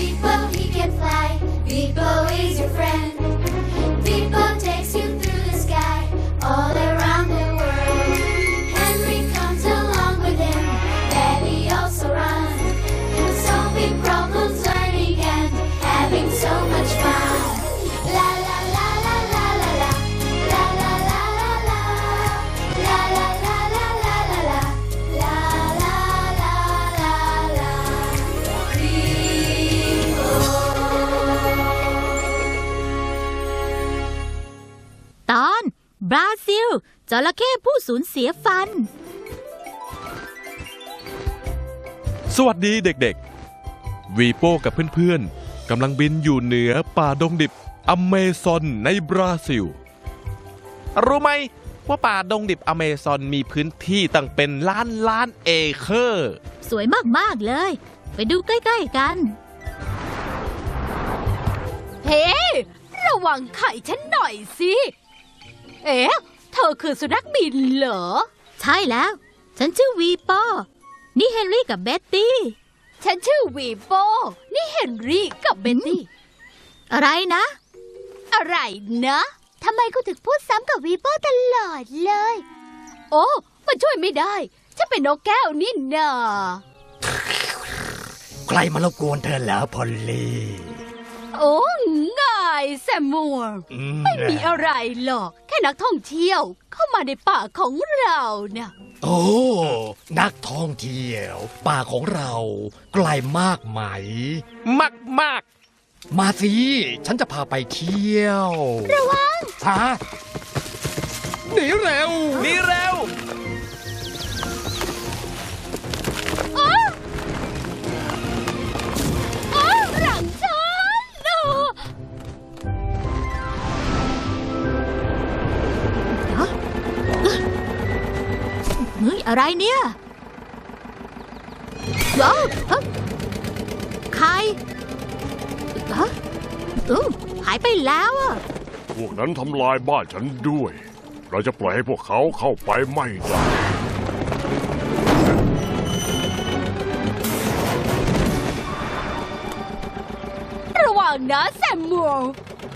Beepo, he can fly. Beepo จระเข้ผู้สูญเสียฟัน สวัสดีเด็กๆ วีโป้กับเพื่อนๆกำลังบินอยู่เหนือป่าดงดิบอเมซอนในบราซิล รู้ไหมว่าป่าดงดิบอเมซอนมีพื้นที่ตั้งเป็นล้านล้านเอเคอร์ สวยมาก ๆ เลย ไปดูใกล้ ๆ กัน เฮ้ ระวังไข่ฉันหน่อยสิ เอ๊ะ เธอคือสุนัขบินเหรอ ใช่แล้ว ฉันชื่อวีปอ นี่เฮนรี่กับเบ็ตตี้ ฉันชื่อวีโป นี่เฮนรี่กับเบนตี้ อะไรนะ อะไรนะ ทำไมคุณถึงพูดซ้ำกับวีโป้ตลอดเลย โอ้มันช่วยไม่ได้ ฉันเป็นนกแก้วนี่นาใครมารบกวนเธอแล้วพอลลี่ โอ้ง่ายแซมมัวร์อืไม่มีอะไรหรอกแค่ นักท่องเที่ยวเข้ามาในป่าของเราน่ะโอ้ นักท่องเที่ยว ป่าของเราไกลมากไหม มากมากมาสิ ฉันจะพาไปเที่ยว ระวังฮะหนีเร็วๆนี่เอะไรเนี่ยว้าวเอ้าใครฮะอู้หายไปแล้วอะพวกนั้นทำลายบ้านฉันด้วย เราจะปล่อยให้พวกเขาเข้าไปไม่ได้ระวังนะแซมมัวร์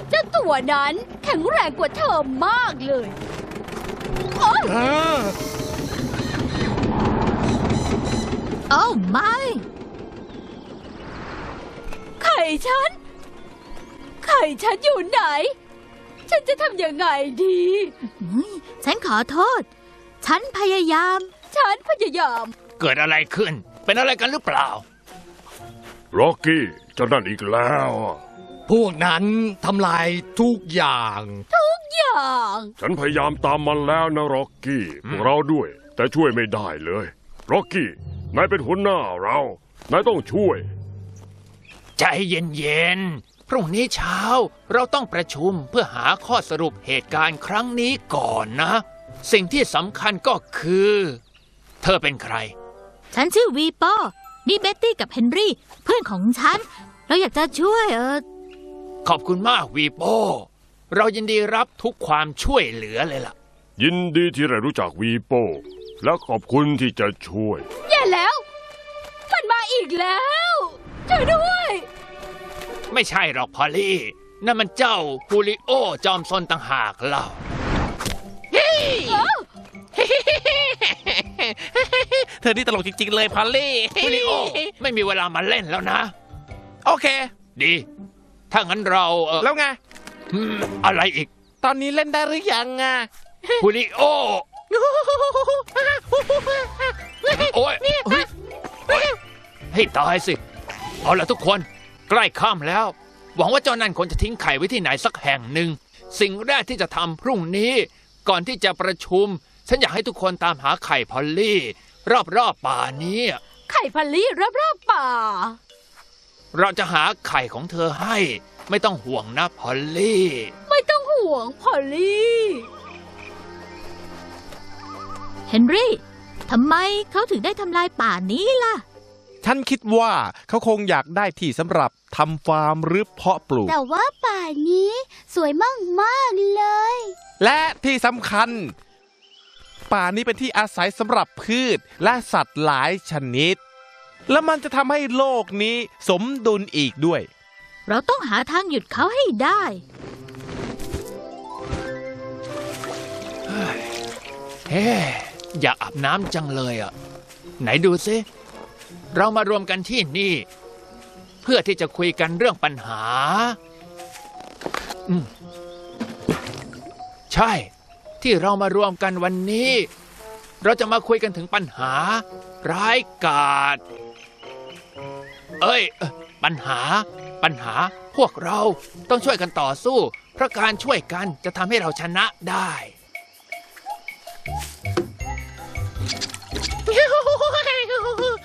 เจ้าตัวนั้นแข็งแรงกว่าเธอมากเลย โอ้ไม่ ไข่ฉัน ไข่ฉันอยู่ไหน ฉันจะทำยังไงดี เฮ้ยฉันขอโทษ ฉันพยายาม ฉันพยายาม เกิดอะไรขึ้น เป็นอะไรกันหรือเปล่าร็อกกี้เจ้านั่นอีกแล้วพวกนั้นทำลายทุกอย่าง อย่าง ฉันพยายามตามมันแล้วนะร็อกกี้พวกเราด้วย แต่ช่วยไม่ได้เลยร็อกกี้ นายเป็นหัวหน้าเรา นายต้องช่วย ใจเย็นๆ พรุ่งนี้เช้าเราต้องประชุมเพื่อหาข้อสรุปเหตุการณ์ครั้งนี้ก่อนนะ สิ่งที่สำคัญก็คือ เธอเป็นใคร ฉันชื่อวีปอนี่เบ็ตตี้กับเฮนรี่ เพื่อนของฉัน เราอยากจะช่วยเออขอบคุณมากวีโป้เรายินดีรับทุกความช่วยเหลือเลยล่ะ ยินดีที่ได้รู้จักวีโป้ และขอบคุณที่จะช่วย แย่แล้ว มันมาอีกแล้วช่วยด้วย ไม่ใช่หรอกพอลลี่ นั่นมันเจ้าฮูลิโอจอมซนต่างหากเล่าเธอนี่ตลกจริงๆเลยพอลลี่ฮูลิโอไม่มีเวลามาเล่นแล้วนะ โอเค ดี ถ้างั้นเราเออแล้วไง อืมอะไรอีกตอนนี้เล่นได้หรือยังอะ ฮูลิโอ โอ้ยเฮ้ยโอ๊ยให้ตายสิ เอาละทุกคนใกล้ค่ำแล้ว หวังว่าเจ้านั่นคงจะทิ้งไข่ไว้ที่ไหนสักแห่งหนึ่ง สิ่งแรกที่จะทำพรุ่งนี้ ก่อนที่จะประชุม ฉันอยากให้ทุกคนตามหาไข่พอลลี่ รอบๆป่านี้ ไข่พันลี่รอบๆป่า เราจะหาไข่ของเธอให้ ไม่ต้องห่วงนะพอลลี่ ไม่ต้องห่วงพอลลี่เฮ นรี่ทำไมเขาถึงได้ทำลายป่านี้ล่ะ ฉันคิดว่าเขาคงอยากได้ที่สำหรับทำฟาร์มหรือเพาะปลูก แต่ว่าป่านี้สวยมากๆเลย และที่สำคัญ ป่านี้เป็นที่อาศัยสำหรับพืชและสัตว์หลายชนิด แล้วมันจะทำให้โลกนี้สมดุลอีกด้วย เราต้องหาทางหยุดเขาให้ได้ เฮ้ อยากอาบน้ำจังเลยอะ ไหนดูซิเรามารวมกันที่นี่ เพื่อที่จะคุยกันเรื่องปัญหา อืมใช่ ที่เรามารวมกันวันนี้ เราจะมาคุยกันถึงปัญหา ร้ายกาจเอ้ย ปัญหา ปัญหาพวกเราต้องช่วยกันต่อสู้ เพราะการช่วยกันจะทำให้เราชนะได้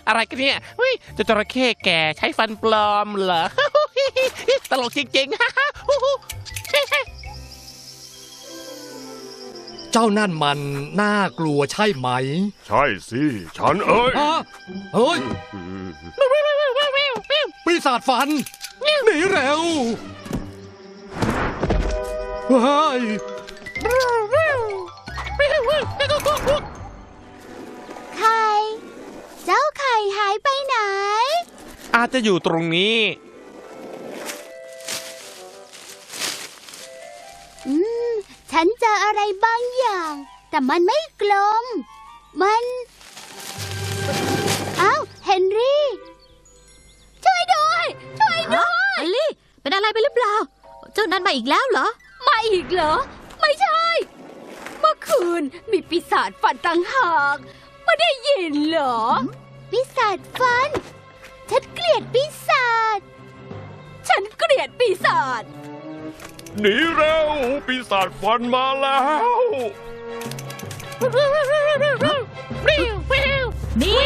อะไรกันเนี่ยเฮ้ยเจะจระเข้แก่ใช้ฟันปลอมเหรอ ตลกจริงๆ เจ้านั่นมันน่ากลัวใช่ไหมใช่สิ ฉันเอ้ย ฮะเฮ้ย ปีศาจฟัน หนีเร็วเฮ้ย ไข่ เจ้าไข่หายไปไหน อาจจะอยู่ตรงนี้ อืม ฉันเจออะไรบางอย่าง แต่มันไม่กลม มันอ้าวเฮนรี่ ช่วยด้วย ช่วยด้วย เอลลี่ เป็นอะไรไปหรือเปล่า เจ้านั้นมาอีกแล้วเหรอ มาอีกเหรอ ไม่ใช่ เมื่อคืนมีปีศาจฟันตังหาก ไม่ได้ยินเหรอ ปีศาจฟัน ฉันเกลียดปีศาจ ฉันเกลียดปีศาจ หนีเร็วปีศาจฟันมาแล้ว นี่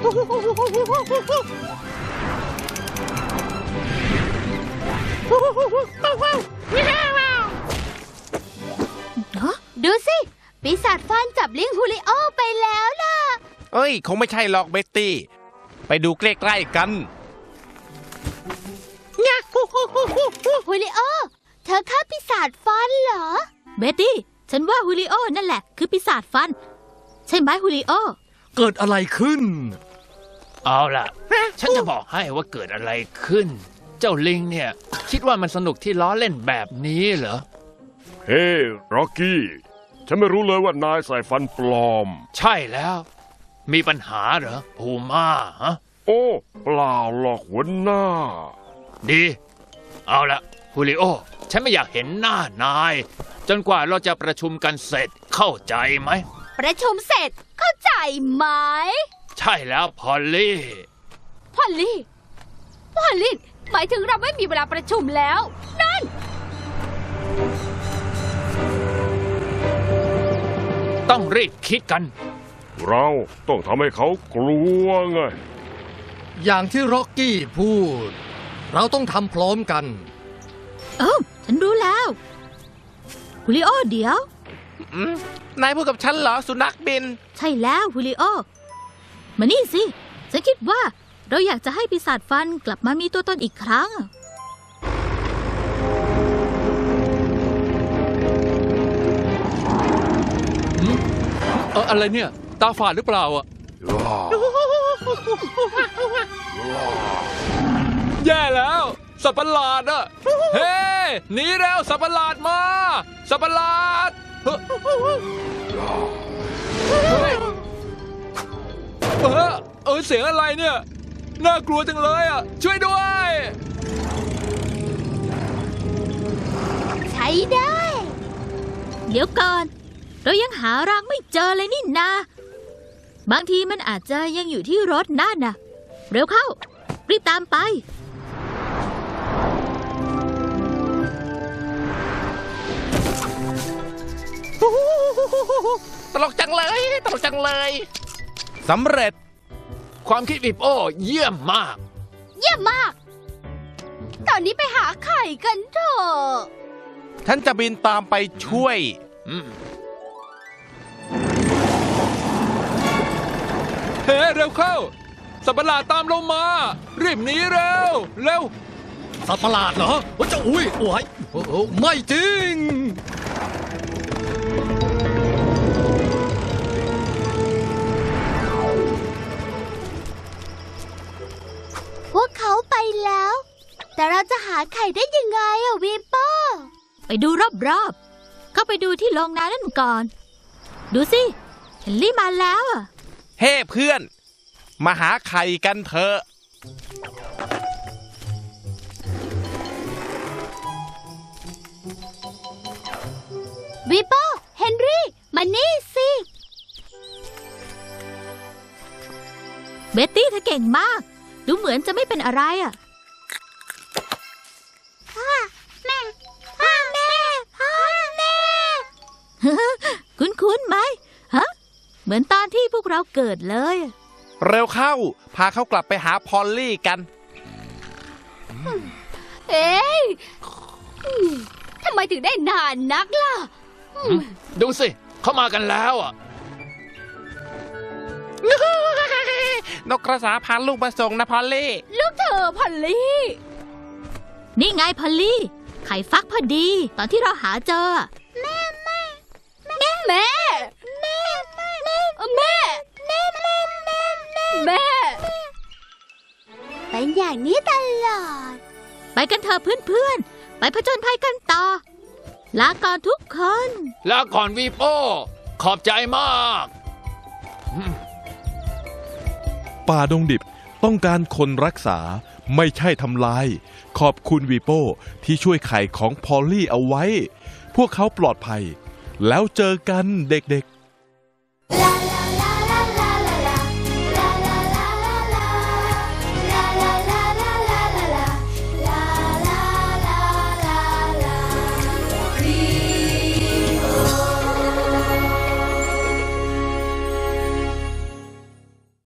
ดู ปีศาจฟันจับเลี้ยงฮูลิโอไปแล้วล่ะ เอ้ย คงไม่ใช่หรอกเบ็ตตี้ ไปดูใกล้ๆกันฮูลิโอ เธอฆ่าปีศาจฟันเหรอ เบตตี้ ฉันว่าฮูลิโอนั่นแหละ คือปีศาจฟัน ใช่ไหมฮูลิโอ เกิดอะไรขึ้น เอาล่ะ ฉันจะบอกให้ว่าเกิดอะไรขึ้น เจ้าลิงเนี่ย คิดว่ามันสนุกที่ล้อเล่นแบบนี้เหรอ เฮ้ ร็อกกี้ ฉันไม่รู้เลยว่านายใส่ฟันปลอม ใช่แล้ว มีปัญหาเหรอภูมาฮะ โอ้เปล่าหรอกหัวหน้า ดี เอาละฮูลิโอ ฉันไม่อยากเห็นหน้านาย จนกว่าเราจะประชุมกันเสร็จเข้าใจไหม ประชุมเสร็จเข้าใจไหม ใช่แล้วพอลลี่ พอลลี่ พอลลี่ หมายถึงเราไม่มีเวลาประชุมแล้ว นั่น ต้องรีบคิดกัน เราต้องทำให้เขากลัวไง อย่างที่ร็อกกี้พูด เราต้องทำพร้อมกัน เอ้าฉันรู้แล้วฮูลิโอเดี๋ยวอืมนายพูดกับฉันเหรอสุนัขบิน ใช่แล้วฮูลิโอ มานี่สิ ฉันคิดว่าเราอยากจะให้ปีศาจฟันกลับมามีตัวตนอีกครั้ง เอออะไรเนี่ย ตาฝาดหรือเปล่าอะแย่แล้ว สัตว์ประหลาดอะ เฮ้หนีแล้วสัตว์ประหลาดมา สัตว์ประหลาดเฮ้ยเฮ้ยเออเออเสียงอะไรเนี่ย น่ากลัวจังเลยอะ ช่วยด้วย ใช้ได้ เดี๋ยวก่อน เรายังหารางไม่เจอเลยนี่นา บางทีมันอาจจะยังอยู่ที่รถนั่นนะเร็วเข้า รีบตามไป ตลกจังเลย ตลกจังเลย สำเร็จ ความคิดวิปโอเยี่ยมมาก เยี่ยมมาก ตอนนี้ไปหาไข่กันเถอะ ฉันจะบินตามไปช่วย อืม เฮ้เร็วเข้า สัตว์ประหลาดตามเรามา รีบหนีเร็ว เร็ว สัตว์ประหลาดเหรอว่าจะอุ้ยโอ้ยโอ้โหไม่จริง พวกเขาไปแล้ว แต่เราจะหาไข่ได้ยังไงอะวีโป้ไปดูรอบๆ เข้าไปดูที่โรงนานั่นก่อน ดูสิเฮนรี่มาแล้วอะ เฮ้ เพื่อน มาหาไข่กันเถอะ วิโป้เฮนรี่ มานี่สิ เบ็ตตี้เธอเก่งมาก ดูเหมือนจะไม่เป็นอะไรอะ เหมือนตอนที่พวกเราเกิดเลย เร็วเข้า พาเขากลับไปหาพอลลี่กัน เอ๊ยอืมทำไมถึงได้นานนักล่ะ ดูสิ เขามากันแล้วอะ นกกระสาพาลูกมาส่งนะพอลลี่ ลูกเธอพอลลี่ นี่ไงพอลลี่ ไข่ฟักพอดี ตอนที่เราหาเจอ แม่ เป็นอย่างนี้ตลอด ไปกันเถอะเพื่อนๆ ไปผจญภัยกันต่อ ลาก่อนทุกคนแล้วก่อนวีโป้ ขอบใจมาก ป่าดงดิบต้องการคนรักษาไม่ใช่ทำลาย ขอบคุณวีโป้ที่ช่วยไข่ของพอลลี่เอาไว้ พวกเขาปลอดภัย แล้วเจอกันเด็กๆ